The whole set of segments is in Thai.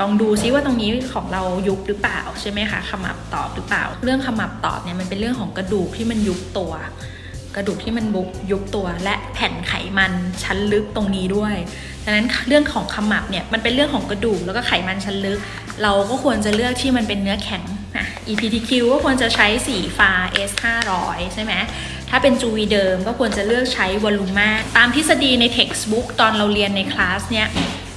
ลองดูซิว่าตรงนี้ของเรายุบหรือเปล่าใช่ไหมคะขมับตอบหรือเปล่า เรื่องขมับตอบเนี่ยมันเป็นเรื่องของกระดูกที่มันยุบตัว กระดูกที่มันบุกยุบตัว และแผ่นไขมันชั้นลึกตรงนี้ด้วยดังนั้นเรื่องของขมับเนี่ยมันเป็นเรื่องของกระดูกแล้วก็ไขมันชั้นลึก เราก็ควรจะเลือกที่มันเป็นเนื้อแข็งนะ EPTQ ก็ควรจะใช้สีฟ้า S 500ใช่ไหมถ้าเป็นจูวีเดิมก็ควรจะเลือกใช้วอลลุ่มตามทฤษฎีใน textbook ตอนเราเรียนในคลาสเนี่ย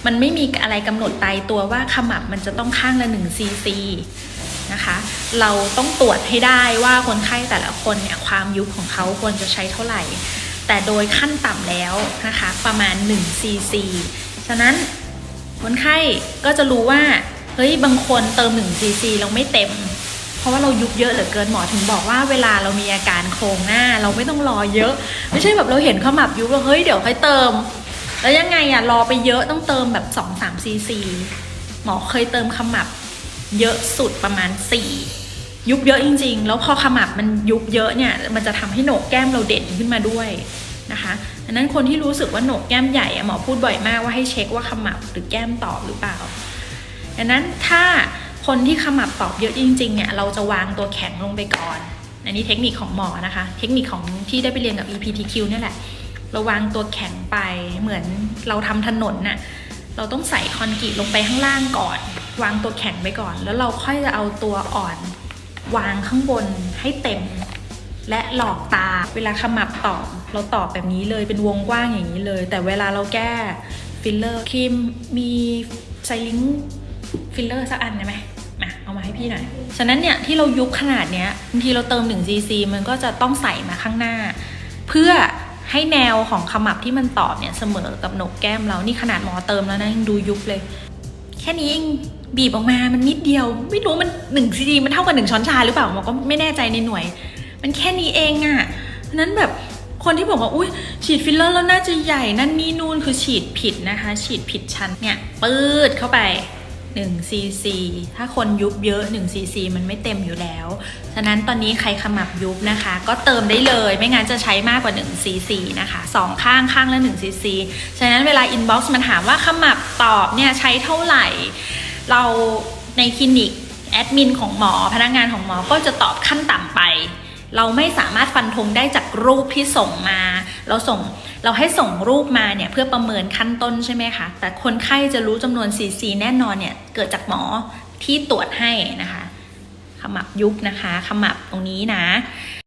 มันไม่มีอะไรกำหนดตายตัวว่าขมับมันจะต้องข้างละ1 cc นะคะเราต้องตรวจให้ได้ว่าคนไข้แต่ละคนเนี่ยความยุบของเขาควรจะใช้เท่าไหร่ แต่โดยขั้นต่ำแล้วนะคะประมาณ1 cc ฉะนั้นคนไข้ก็จะรู้ว่าเฮ้ยบางคนเติม1 cc เราไม่เต็ม เพราะว่าเรายุบเยอะเหลือเกินหมอถึงบอกว่าเวลาเรามีอาการโครงหน้า เราไม่ต้องรอเยอะ ไม่ใช่แบบเราเห็นขมับยุบแล้วเฮ้ยเดี๋ยวค่อยเติม แล้วยังไงอะรอไปเยอะต้องเติมแบบ2 3 cc หมอเคยเติมขมับเยอะสุดประมาณ 4 ยุบเยอะจริง ๆ แล้วพอขมับมันยุบเยอะเนี่ยมันจะทำให้โหนกแก้มเราเด่นขึ้นมาด้วยนะคะดังนั้นคนที่รู้สึกว่าโหนกแก้มใหญ่อะหมอพูดบ่อยมากว่าให้เช็คว่าขมับหรือแก้มตอบหรือเปล่าดังนั้นถ้าคนที่ขมับตอบเยอะจริงๆเนี่ยเราจะวางตัวแข็งลงไปก่อน อันนี้เทคนิคของหมอนะคะ เทคนิคของที่ได้ไปเรียนกับ EPTQ เนี่ยแหละ ราวางตัวแข็งไปเหมือนเราทำถนนน่ะเราต้องใส่คอนกรีตลงไปข้างล่างก่อน วางตัวแข็งไปก่อน แล้วเราค่อยจะเอาตัวอ่อน วางข้างบนให้เต็ม และหลอกตาเวลาขมับตอบเราตอบแบบนี้เลยเป็นวงกว้างอย่างนี้เลย แต่เวลาเราแก้ฟิลเลอร์ครีมมีไซลิงฟิลเลอร์สักอันได้ไหมมาเอามาให้พี่หน่อย ฉะนั้นเนี่ยที่เรายุบขนาดเนี้ยบางทีเราเติม1 cc มันก็จะต้องใส่มาข้างหน้า เพื่อ ให้แนวของขมับที่มันตอบเนี่ยเสมอกับโหนกแก้มเรา นี่ขนาดหมอเติมแล้วนะยังดูยุบเลย แค่นี้เองบีบออกมามันนิดเดียว ไม่รู้มันหนึ่งซีดีมันเท่ากับหนึ่งช้อนชาหรือเปล่าหมอก็ไม่แน่ใจในหน่วย มันแค่นี้เองอะ่ะนั้นแบบคนที่บอกว่าอุ้ยฉีดฟิลเลอร์แล้วน่าจะใหญ่นั่นนี่นู่นคือฉีดผิดนะคะ ฉีดผิดชั้นเนี่ยปืดเข้าไป 1ซีซีถ้าคนยุบเยอะ1ซีซีมันไม่เต็มอยู่แล้ว ฉะนั้นตอนนี้ใครขมับยุบนะคะ ก็เติมได้เลย ไม่งั้นจะใช้มากกว่า1ซีซีนะคะสองข้างข้างละ1ซีซีฉะนั้นเวลาอินบ็อกซ์มันถามว่าขมับตอบเนี่ยใช้เท่าไหร่ เราในคลินิกแอดมินของหมอพนักงานของหมอก็จะตอบขั้นต่ำไป เราไม่สามารถฟันธงได้จากรูปที่ส่งมา เราส่งเราให้ส่งรูปมาเนี่ยเพื่อประเมินขั้นต้นใช่ไหมคะแต่คนไข้จะรู้จำนวน CC แน่นอนเนี่ยเกิดจากหมอที่ตรวจให้นะคะขมับยุบนะคะขมับตรงนี้นะ